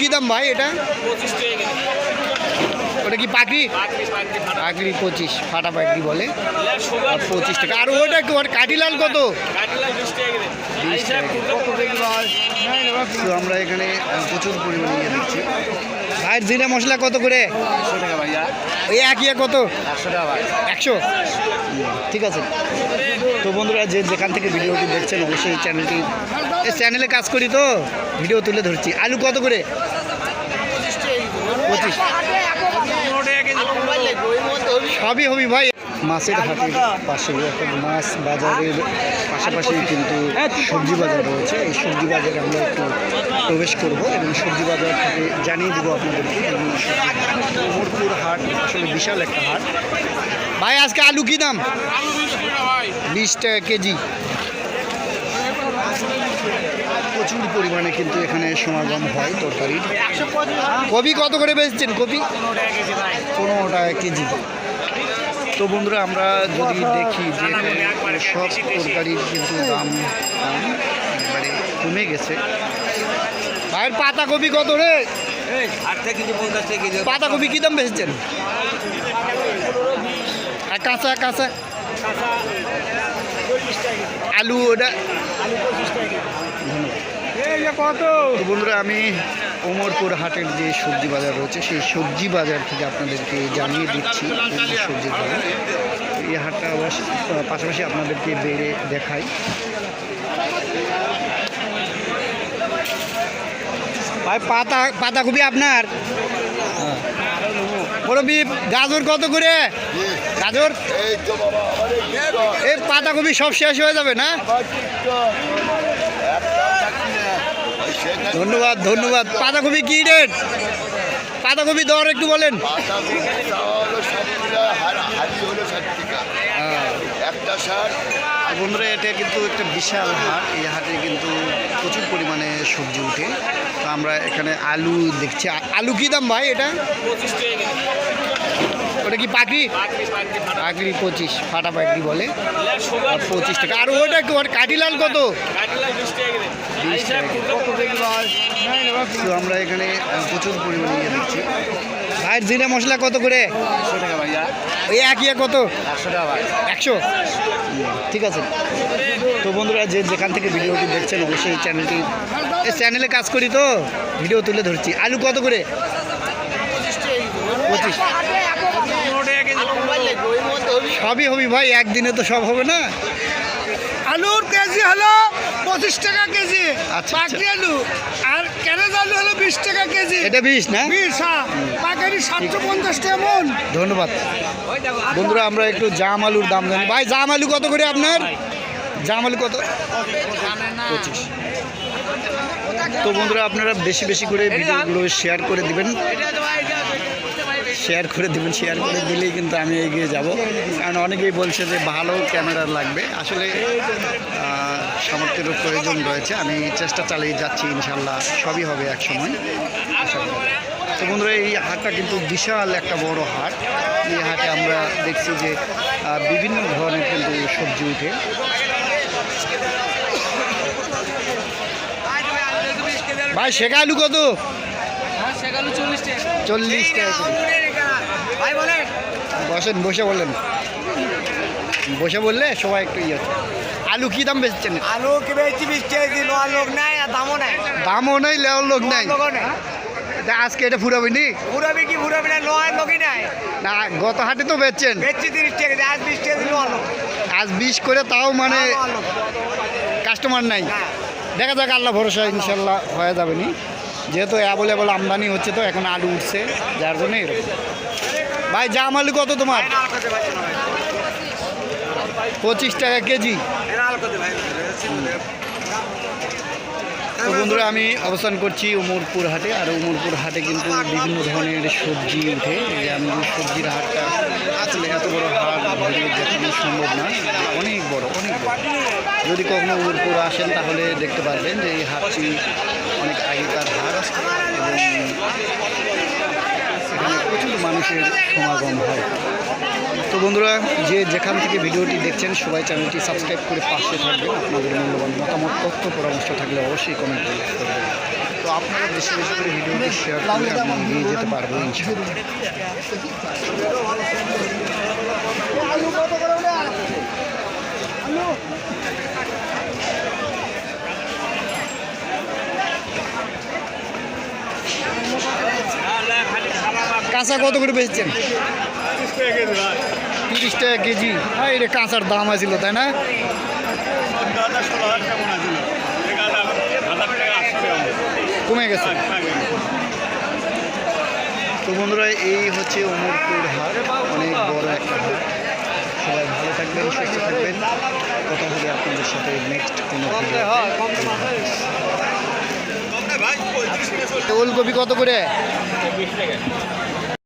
কি দাম ভাই এটা? ওটা কি পাখি? পাখি পঁচিশ ফাটা পাখি বলে। আর পঁচিশ টাকা। আর ওটা কি ওর কাঠিলাল কত? তো আমরা এখানে প্রচুর পরিমাণে নিয়ে দিচ্ছি ভাইয়ের জিরা মশলা কত করে? ওই এক ইয়ে কত একশো? ঠিক আছে। তো বন্ধুরা যে যেখান থেকে ভিডিওটি দেখছেন অবশ্যই চ্যানেলটি এই চ্যানেলে কাজ করি তো ভিডিও তুলে ধরছি। আলু কত করে? পঁচিশ। সবই হবি ভাই। মাছের হাটের পাশে একটা মাছ বাজারের পাশাপাশি কিন্তু সবজি বাজার রয়েছে। এই সবজি বাজারে আমরা একটু প্রবেশ করব এবং সবজি বাজার থেকে জানিয়ে দেবো আপনাদেরকে বিভিন্ন সবজি। মোরপুর হাট আসলে বিশাল একটা হাট। ভাই, আজকে আলু কি দাম? বিশ টাকা কেজি। প্রচুর পরিমাণে কিন্তু এখানে সমাগম হয় তরকারির। কবি কত করে বেচছেন কবি পনেরো টাকা কেজি। তো বন্ধুরা আমরা যদি দেখি যে সব তরকারির কিন্তু দাম দাম মানে কমে গেছে। ভাইয়ের পাতাকপি কত রে? পাতাকপি কী দাম বেচছেন? আর কাঁচা কাঁচা? আলু ওটা? কত? বন্ধুরা আমি ওমরপুর হাটের যে সবজি বাজার রয়েছে সেই সবজি বাজার থেকে আপনাদেরকে জানিয়ে দিচ্ছি সবজির দাম এই হাটটা অবশ্য পাশাপাশি আপনাদেরকে বেড়ে দেখাই। ভাই পাতা পাতাকপি আপনার? মুরব্বি গাজর কত করে? গাজর? এই পাতাকপি সব শেষ হয়ে যাবে না? ধন্যবাদ ধন্যবাদ। পাতাকপি কি রেট? পাতাকপি দর একটু বলেন। বন্ধুরা এটা কিন্তু একটা বিশাল হাট। এই হাটে কিন্তু প্রচুর পরিমাণে সবজি উঠে। তো আমরা এখানে আলু দেখছি। আলু কি দাম ভাই এটা? ওটা কি পাখি পাখরি পঁচিশ ফাটা পাখরি বলে। আর পঁচিশ টাকা। আর ওটা কি ওর কাঠিলাল কত? বিশ টাকা আমরা এখানে প্রচুর পরিমাণে ইয়ে দিচ্ছি ভাইয়ের জিরা মশলা কত করে? ওই এক ইয়ে কত? একশো ঠিক আছে। তো বন্ধুরা যে যেখান থেকে ভিডিওটি দেখছেন অবশ্যই চ্যানেলটি এই চ্যানেলে কাজ করি তো ভিডিও তুলে ধরছি। আলু কত করে? পঁচিশ। সবই হবি ভাই একদিনে তো সব হবে না। আলুর কেজি হলো পঁচিশ টাকা কেজি। আচ্ছা। পাকড়ি আলু আর ক্যারেজ আলু হলো বিশ টাকা কেজি। এটা বিষ না? বিশ হ্যাঁ। পাকারি সাতশো পঞ্চাশ টাকা মন। ধন্যবাদ। বন্ধুরা আমরা একটু জাম আলুর দাম জানি। ভাই জাম আলু কত করে আপনার? জাম আলু কত? পঁচিশ। তো বন্ধুরা আপনারা বেশি বেশি করে ভিডিওগুলো শেয়ার করে দিবেন। শেয়ার করে দেবেন শেয়ার করে দিলেই কিন্তু আমি এগিয়ে যাব। কারণ অনেকেই বলছে যে ভালো ক্যামেরা লাগবে। আসলে সামর্থ্যেরও প্রয়োজন রয়েছে। আমি চেষ্টা চালিয়ে যাচ্ছি ইনশাল্লাহ সবই হবে এক সময় তো বন্ধুরা এই হাটটা কিন্তু বিশাল একটা বড় হাট। এই হাটে আমরা দেখছি যে বিভিন্ন ধরনের কিন্তু সবজি উঠে। ভাই শেখা আলু কত চল্লিশ টাকা। বসেন বসে বলেন। বসে বললে সবাই একটু ইয়ে হচ্ছে। আলু কি দাম বেচছেন? আলু কি বেশি বিশ লোক নাই আর দামও নাই। দামও নেই লেওয়ার লোক নাই। তা আজকে এটা ফুরাবে নি? ঘুরাবি কি ঘুরাবি না লোয়ার লোকই নাই। না গত হাটে তো বেচছেন। বেচছি তিরিশ টাকা কেজি, আজ বিশ টাকা দিল আলু আজ বিশ করে তাও মানে কাস্টমার নাই। হ্যাঁ। দেখা যাক আল্লাহ ভরসা ইনশাল্লাহ হয়ে যাবে নি। যেহেতু অ্যাভেলেবল আমদানি হচ্ছে তো, এখন আলু উঠছে, যার জন্য এরকম। ভাই, জাম আলু কত তোমার? পঁচিশ টাকা কেজি। বন্ধুরা, আমি অবস্থান করছি উমরপুর হাটে, আর উমরপুর হাটে কিন্তু বিভিন্ন ধরনের সবজি উঠে। আমি সবজির হাটটা আসলে এত বড় হাট, ভিডিও দেখানো সম্ভব না, অনেক বড় অনেক বড়। যদি কখনো উমরপুর আসেন, তাহলে দেখতে পারবেন যে এই হাটটি অনেক আগেকার হাট এবং প্রচুর মানুষের সমাগম হয়। তো বন্ধুরা, যে যেখান থেকে ভিডিওটি দেখছেন, সবাই চ্যানেলটি সাবস্ক্রাইব করে পাশে থাকবেন। আপনাদের মূল্যবান মতামত, তথ্য, পরামর্শ থাকলে অবশ্যই কমেন্ট করবেন তো আপনারা বেশি বেশি করে ভিডিওটি শেয়ার করে আমি এগিয়ে যেতে পারব, ইনশাআল্লাহ আলু কত করে ওটা আলু কাঁচা কত করে বেচছেন? তিরিশ টাকা কেজি। হ্যাঁ এটা কাঁচার দাম আছিল তাই না? কমে গেছে। তো বন্ধুরা এই হচ্ছে অমরপুর হাট। অনেক বড় একটা হাট। সবাই ভালো থাকবেন সুস্থ থাকবেন। কথা হবে আপনাদের সাথে নেক্সট কোনো ওলকপি কত করে?